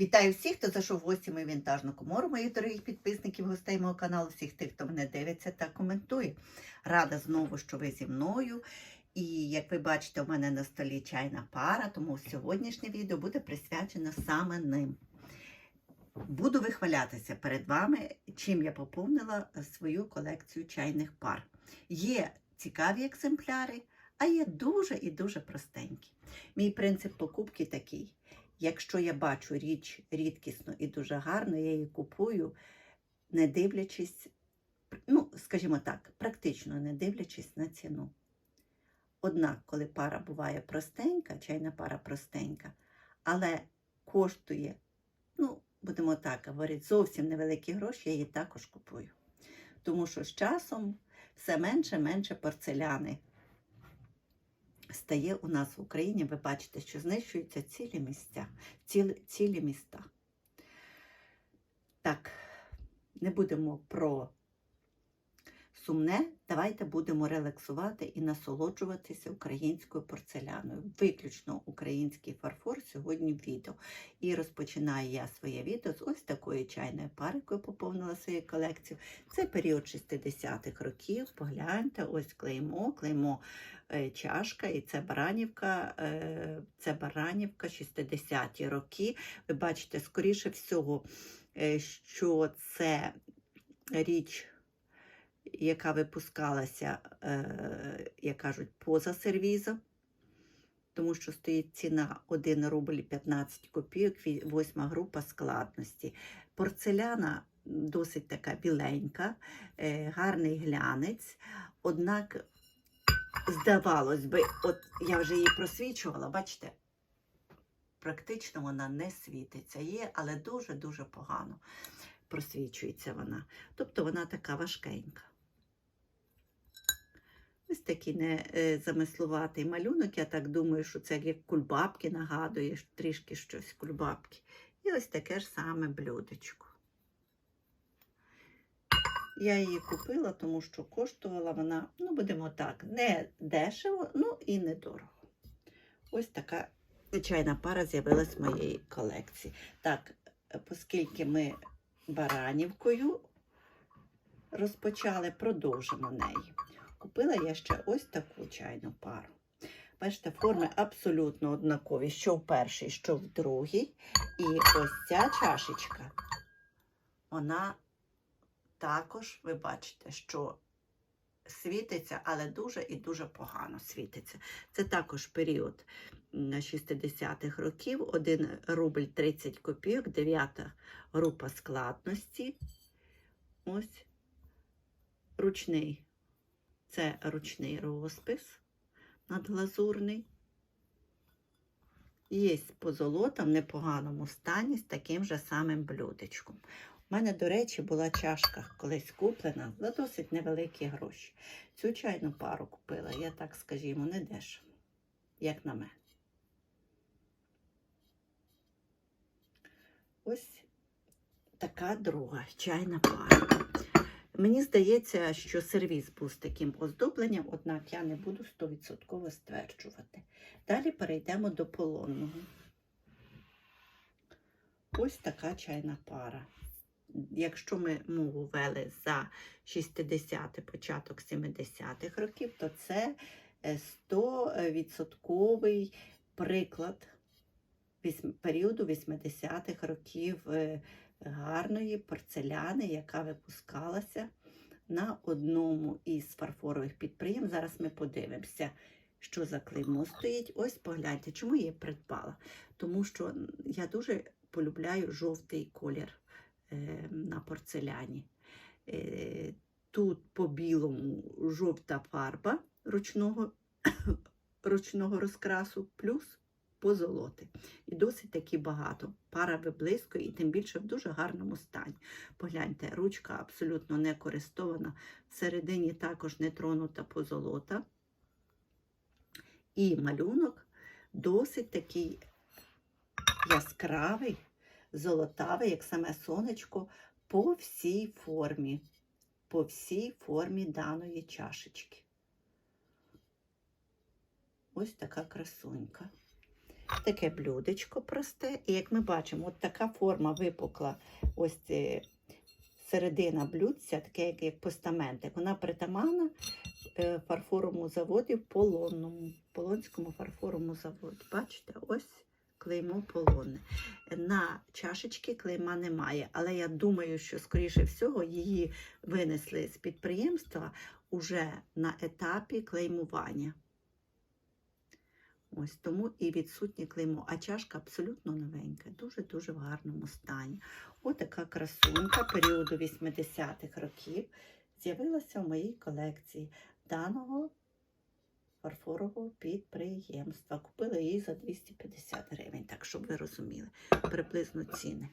Вітаю всіх, хто зайшов в гості мою вінтажну комору, моїх дорогих підписників, гостей мого каналу, всіх тих, хто мене дивиться та коментує. Рада знову, що ви зі мною. І як ви бачите, у мене на столі чайна пара, тому сьогоднішнє відео буде присвячено саме ним. Буду вихвалятися перед вами, чим я поповнила свою колекцію чайних пар. Є цікаві екземпляри, а є дуже і дуже простенькі. Мій принцип покупки такий. Якщо я бачу річ рідкісну і дуже гарну, я її купую, не дивлячись, ну, скажімо так, практично не дивлячись на ціну. Однак, коли пара буває простенька, чайна пара простенька, але коштує, ну, будемо так говорити, зовсім невеликі гроші, я її також купую. Тому що з часом все менше-менше порцеляни стає у нас в Україні. Ви бачите, що знищуються цілі місця, цілі, цілі міста. Так, не будемо про сумне, давайте будемо релаксувати і насолоджуватися українською порцеляною. Виключно український фарфор сьогодні в відео. І розпочинаю я своє відео з ось такої чайної пари, яку поповнила свою колекцію. Це період 60-х років. Погляньте, ось клеймо, клеймо е, чашка, і це Баранівка, е, це Баранівка, 60-ті роки. Ви бачите, скоріше всього, е, що це річ яка випускалася, е, як кажуть, поза сервізом, тому що стоїть ціна 1 рубль 15 копійок, 8 група складності. Порцеляна досить така біленька, е, гарний глянець. Однак, здавалось би, от я вже її просвічувала, бачите? Практично вона не світиться, є, але дуже-дуже погано просвічується вона. Тобто вона така важкенька. Ось такий незамислуватий малюнок. Я так думаю, що це як кульбабки нагадує трішки щось кульбабки. І ось таке ж саме блюдечко. Я її купила, тому що коштувала вона, ну, будемо так, не дешево, ну і недорого. Ось така звичайна пара з'явилась в моїй колекції. Так, оскільки ми Баранівкою розпочали, продовжимо неї. Купила я ще ось таку чайну пару. Бачите, форми абсолютно однакові, що в першій, що в другій. І ось ця чашечка, вона також, ви бачите, що світиться, але дуже і дуже погано світиться. Це також період 60-х років, 1 рубль 30 копійок, 9 група складності. Ось ручний. Це ручний розпис надглазурний. Є позолота в непоганому стані з таким же самим блюдечком. У мене, до речі, була чашка колись куплена за досить невеликі гроші. Цю чайну пару купила, я так скажімо, не дешево, як на мене. Ось така друга чайна пара. Мені здається, що сервіс був з таким оздобленням, однак я не буду 100% стверджувати. Далі перейдемо до полонного. Ось така чайна пара. Якщо ми мову вели за 60-ті, початок 70-х років, то це 100% приклад періоду 80-х років гарної порцеляни, яка випускалася на одному із фарфорових підприємств. Зараз ми подивимося, що за клеймо стоїть. Ось погляньте, чому я її придбала. Тому що я дуже полюбляю жовтий колір е, на порцеляні. Е, Тут по білому жовта фарба ручного, ручного розкрасу, плюс позолоти. І досить таки багато. Пара виблискує, і тим більше в дуже гарному стані. Погляньте, ручка абсолютно не користована. Всередині також не тронута позолота. І малюнок досить такий яскравий, золотавий, як саме сонечко, по всій формі, по всій формі даної чашечки. Ось така красунька. Таке блюдечко просте. І як ми бачимо, от така форма випукла, ось середина блюдця, таке як, як постаментик. Вона притаманна е, фарфоровому заводі полонному, полонському фарфоровому заводі. Бачите, ось клеймо полонне. На чашечки клейма немає, але я думаю, що, скоріше всього, її винесли з підприємства уже на етапі клеймування. Ось тому і відсутнє клеймо, а чашка абсолютно новенька, дуже-дуже в гарному стані. Отака красунька періоду 80-х років з'явилася в моїй колекції даного фарфорового підприємства. Купила її за 250 гривень, так щоб ви розуміли приблизно ціни.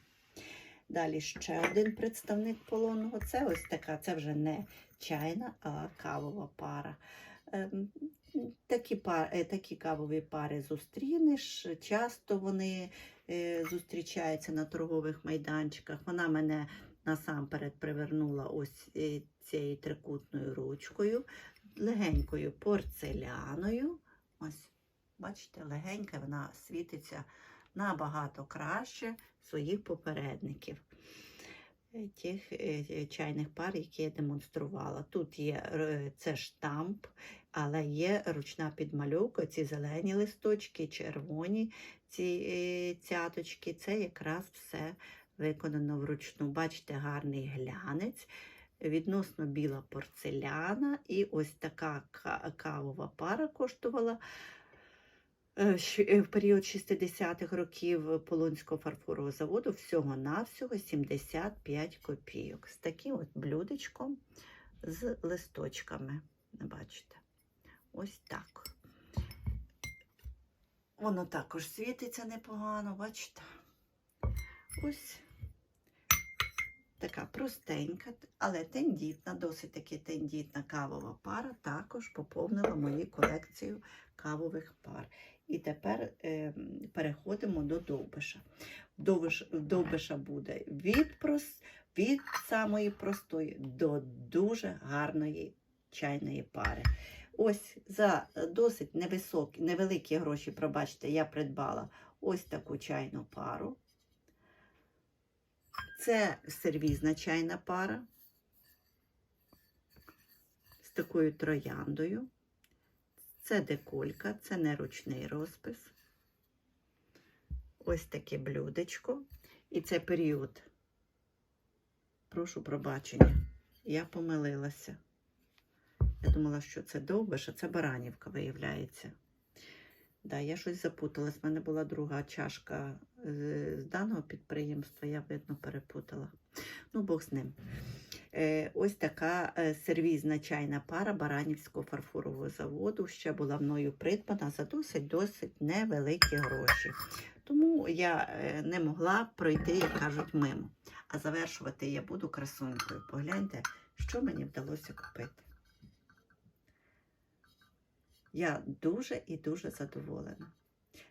Далі ще один представник полонного. Це ось така, це вже не чайна, а кавова пара. Такі, пар, е, такі кавові пари зустрінеш. Часто вони е, зустрічаються на торгових майданчиках. Вона мене насамперед привернула ось е, цією трикутною ручкою, легенькою порцеляною. Ось, бачите, легенька, вона світиться набагато краще своїх попередників. Тих чайних пар, які я демонструвала. Тут є це штамп, але є ручна підмальовка, ці зелені листочки, червоні ці е, цяточки. Це якраз все виконано вручну. Бачите, гарний глянець, відносно біла порцеляна, і ось така кавова пара коштувала. е, е, В період 60-х років Полонського фарфорового заводу всього-навсього 75 копійок. З таким от блюдечком з листочками. Бачите? Ось так. Воно також світиться непогано, бачите? Ось така простенька, але тендітна, досить таки тендітна кавова пара також поповнила мою колекцію кавових пар. І тепер е, переходимо до довбиша. Довбиш, довбиша буде від, прос, від самої простої до дуже гарної чайної пари. Ось за досить невисокі, невеликі гроші, пробачте, я придбала ось таку чайну пару. Це сервізна чайна пара з такою трояндою. Це деколька, це не ручний розпис. Ось таке блюдечко. І це період. Прошу пробачення. Я помилилася. Я думала, що це довбиш, а це баранівка, виявляється. Да, я щось запуталась. У мене була друга чашка з з даного підприємства, я, видно, перепутала. Ну, Бог з ним. Е, ось така е, сервізна чайна пара Баранівського фарфорового заводу ще була мною придбана за досить-досить невеликі гроші. Тому я е, не могла пройти, як кажуть, мимо. А завершувати я буду красунькою. Погляньте, що мені вдалося купити. Я дуже і дуже задоволена.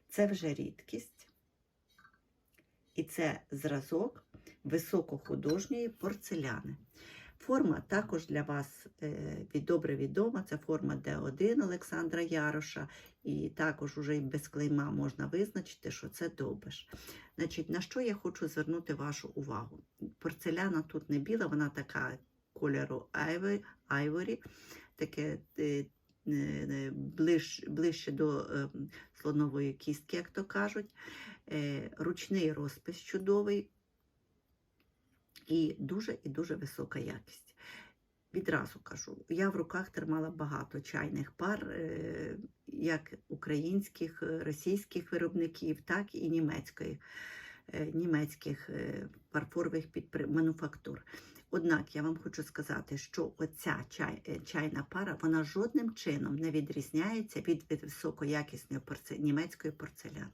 Це вже рідкість. І це зразок високохудожньої порцеляни. Форма також для вас е, добре відома. Це форма Д1 Олександра Яроша. І також уже і без клейма можна визначити, що це довбиш. Значить, на що я хочу звернути вашу увагу? Порцеляна тут не біла, вона така кольору айворі, таке е, ближ, ближче до е, слонової кістки, як то кажуть. Е, Ручний розпис чудовий і дуже і дуже висока якість. Відразу кажу, я в руках тримала багато чайних пар, е, як українських, е, російських виробників, так і німецької, е, німецьких е, фарфорових мануфактур. Однак я вам хочу сказати, що оця чай, е, чайна пара вона жодним чином не відрізняється від, від високоякісної порце... німецької порцеляни.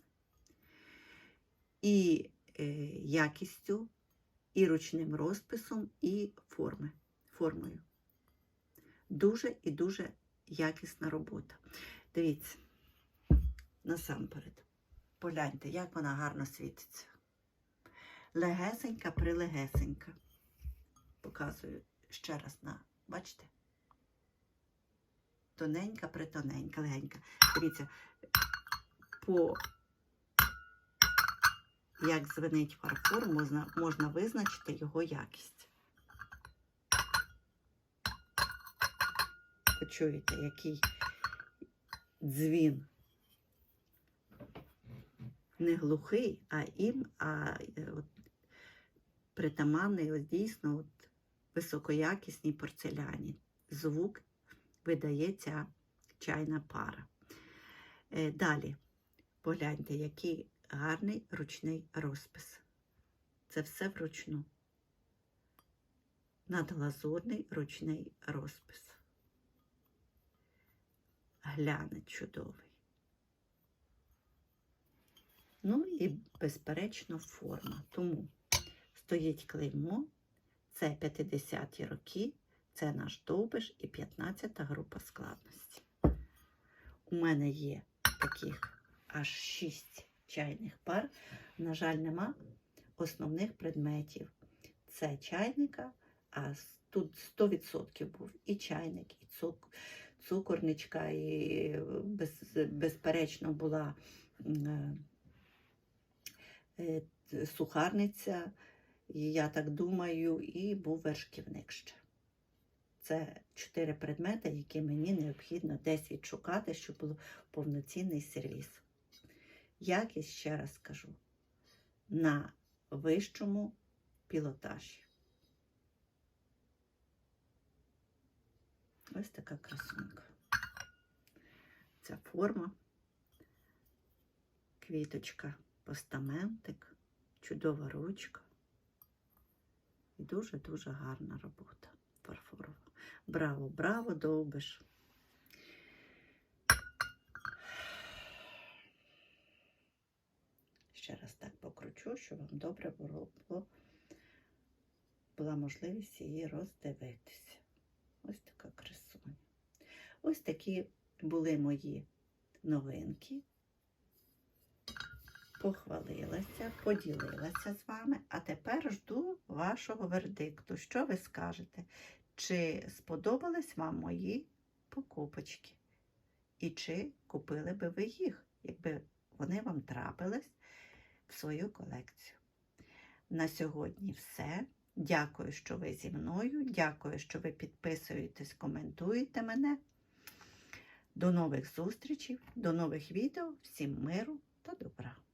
І е, якістю, і ручним розписом, і форми, формою. Дуже і дуже якісна робота. Дивіться, насамперед, погляньте, як вона гарно світиться. Легесенька прилегесенька. Показую ще раз на, бачите? Тоненька, притоненька, легенька. Дивіться, по як звенить фарфор, можна, можна визначити його якість. Почуєте, який дзвін. Не глухий, а ім, а е, от, притаманний ось дійсно от, високоякісній порцеляні. Звук видає ця чайна пара. Е, далі, погляньте, який гарний ручний розпис. Це все вручну. Надглазурний ручний розпис. Глянець чудовий. Ну і, безперечно, форма. Тому стоїть клеймо, це 50-ті роки, це наш довбиш і 15-та група складності. У мене є таких аж 6 чайних пар. На жаль, нема основних предметів. Це чайника, а тут 100% був і чайник, і цук, цукорничка, і без, безперечно була е, е, сухарниця, я так думаю, і був вершківник ще. Це чотири предмети, які мені необхідно десь відшукати, щоб був повноцінний сервіс. Якість, ще раз скажу, на вищому пілотажі. Ось така красунка. Ця форма, квіточка, постаментик, чудова ручка. І дуже-дуже гарна робота фарфорова. Браво, браво, довбиш. Ще раз так покручу, щоб вам добре було, була можливість її роздивитися. Ось така красуня. Ось такі були мої новинки. Похвалилася, поділилася з вами, а тепер жду вашого вердикту. Що ви скажете? Чи сподобались вам мої покупочки? І чи купили би ви їх, якби вони вам трапились в свою колекцію? На сьогодні все. Дякую, що ви зі мною. Дякую, що ви підписуєтесь, коментуєте мене. До нових зустрічей, до нових відео. Всім миру та добра!